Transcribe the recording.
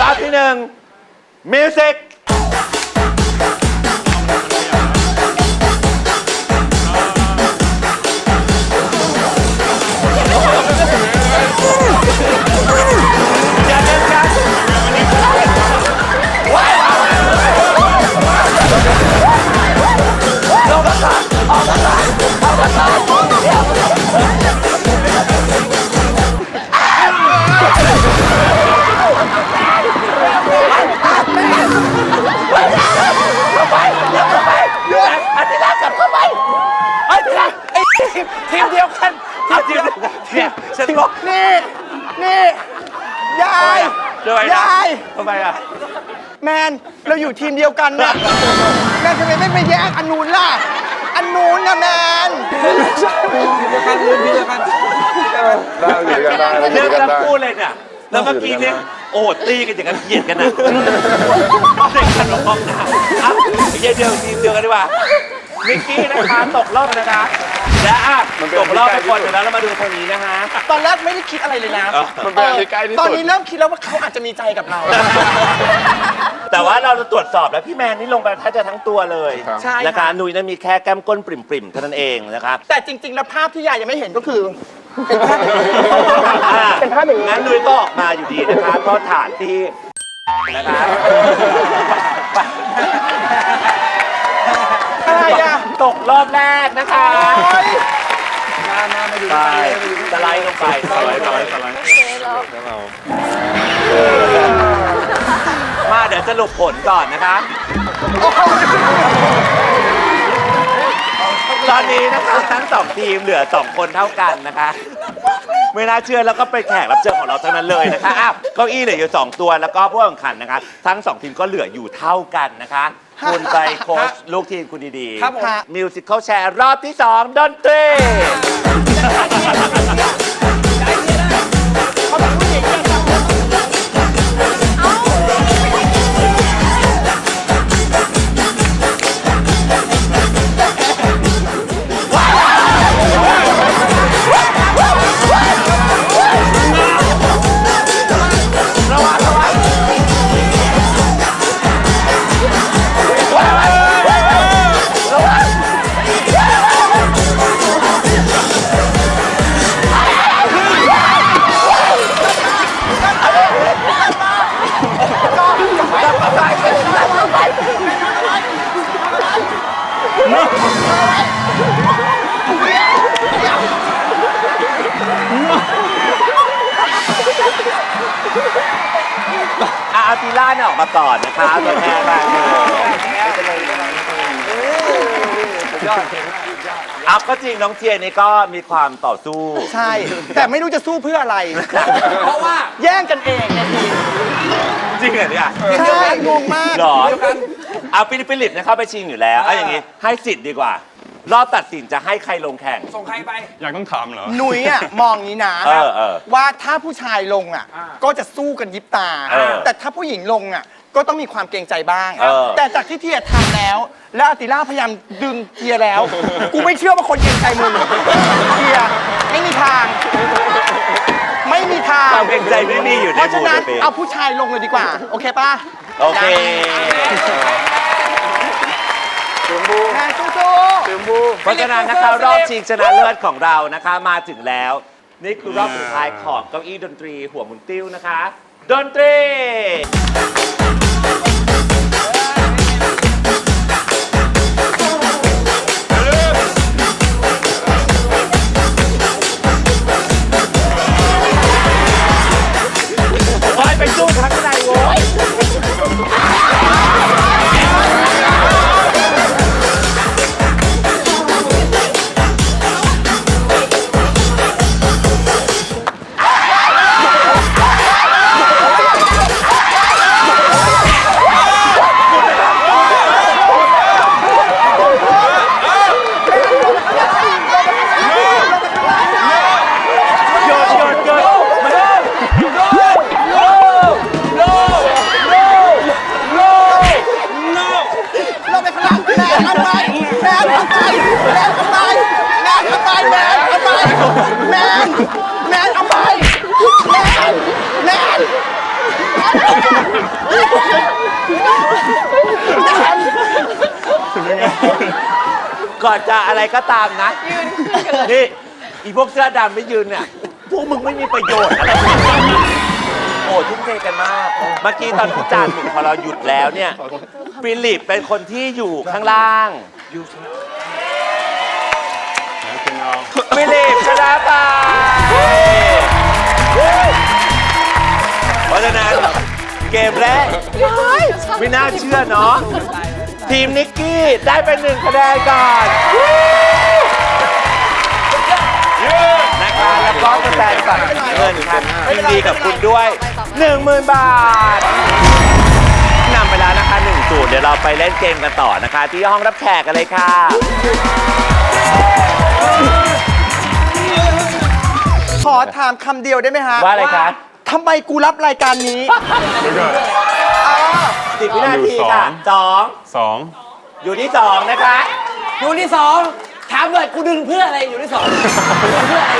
รอบที่หนึ่งมิวสิก เดียวกันเนี่ยฉันบอกนี่ นี่ยายทำไมนะยาย ทำไมอะ แมน เราอยู่ทีมเดียวกันนะแมนทำไมไม่ไปแย่งอันนู้นล่ะ อันนู้นนะแมน ได้อยู่ด้วยกันได้เราอเรื่ยู่องด้วยกันทั้งได้ คู่เลยเนี่ย แล้วเมื่อกี้เนี่ย โอ้โหตีกันอย่างนั้นเกลียดกันนะเด็กกันมาพร้อมหน้าเอ้าเยี่ยเดียวทีมเดียวกันดีกว่านิกกี้นะคะตกรอบนะคะ และอะตกรอบไปคนเดี๋ยวแล้วเรามาดูคนนี้นะฮะ ตอนแรกไม่ได้คิดอะไรเลยนะมันเป็นอันที่ใกล้ที่ตอนสุดนี้เริ่มคิดแล้วว่าเขาอาจจะมีใจกับเรา แต่ว่าเราจะตรวจสอบแล้วพี่แมนนี่ลงไปแทบจะทั้งตัวเลยใช่นะคะค่ะนุ้ยนั้นมีแค่แก้มก้นปริ่มๆเท่านั้นเองนะคะแต่จริง ๆ แล้วภาพที่ยายยังไม่เห็นก็คืออ่าเป็นภาพอย่างนี้ งั้นนุ้ยก็ออกมาอยู่ดีนะคะเพราะฐานที่นะคะ อะไรอะ ตกร อบแรกนะคะโอ๊ยไปสไลด์ลงไปสไลด์สไลด์สไลด์มาเดี๋ยวสรุปผลก่อนนะคะตอนนี้นะคะทั้งสองทีมเหลือสองคนเท่ากันนะคะไม่น่าเชื่อแล้วก็เป็นแขกรับเชิญของเราทั้งนั้นเลยนะคะอ้าวเก้าอี้เหลืออยู่สองตัวแล้วก็ผู้แข่งขันนะคะ ทั้งสองทีมก็เหลืออยู่เท่ากันนะคะ คุณไปโค้ชลูกทีมคุณดีๆครับผม มิวสิควลแชร์รอบที่ 2 ดนตรี มาก่อนนะคะตัวแทนมาอัพก็จริงน้องเทียนนี่ก็มีความต่อสู้ ใช่ แต่ไม่รู้จะสู้เพื่ออะไร เพราะว่าแย่งกันเองในทีมจริงเหรอเนี่ยใช่งงมากหรอเอาฟิลิปปิลิปเนี่ยเข้าไปชิงอยู่แล้วเอาอย่างงี้ให้สิทธิ์ดีกว่า รอบตัดสินจะให้ใครลงแข่งอยากต้องถามเหรอ หนุยอะ มองอย่างนี้นะเออเออว่าถ้าผู้ชายลงอะก็จะสู้กันยิบตา เออแต่ถ้าผู้หญิงลงอะ ก็ต้องมีความเกรงใจบ้าง เออ แต่จากที่เทียทำแล้ว แล้วอาติล่าพยายามดึงเทียแล้ว กูไม่เชื่อว่าคนเกรงใจมึงเทียไม่มีทาง ไม่มีทาง ความเกรงใจไม่มีอยู่ในเพราะฉะบูนั้นเปเอาผู้ชายลงเลยดีกว่า โอเคป่ะ โอเค แม่สู้ๆเพราะฉะนั้นนะคะรอบชิงชนะเลิศของเรานะคะมาถึงแล้ว นี่คือรอบสุดท้ายของเก้าอี้ดนตรีหัวหมุนติ้วนะคะ ดนตรี แมนเอาไปแนนแมนก่อนจะอะไรก็ตามนะยืนนี่อีพวกเสื้อดำไม่ยืนเนี่ยพวกมึงไม่มีประโยชน์อะไรโอ้ทุ่มเทกันมาก เมื่อกี้ตอนพิจารณ์พอเราหยุดแล้วเนี่ยฟิลิปเป็นคนที่อยู่ข้างล่างฟิลิป เกมแรกไม่น่าเชื่อเนาะทีมนิกกี้ได้ไปหนึ่งคะแนนก่อนนะคะแล้วก็แฟนๆกับเงินครับยินดีกับคุณด้วย 10,000 บาทนำไปแล้วนะคะ1สูตรเดี๋ยวเราไปเล่นเกมกันต่อนะคะ ที่ห้องรับแขกกันเลยค่ะขอถามคำเดียวได้ไหมฮะ ว่าอะไรคะ ทำไมกูรับรายการนี้สิบวินาทีค่ะสองสองอยู่ที่สองนะคะอยู่ที่สองถามเลยกูดึงเพื่ออะไรอยู่ที่สองดึงเพื่ออะไร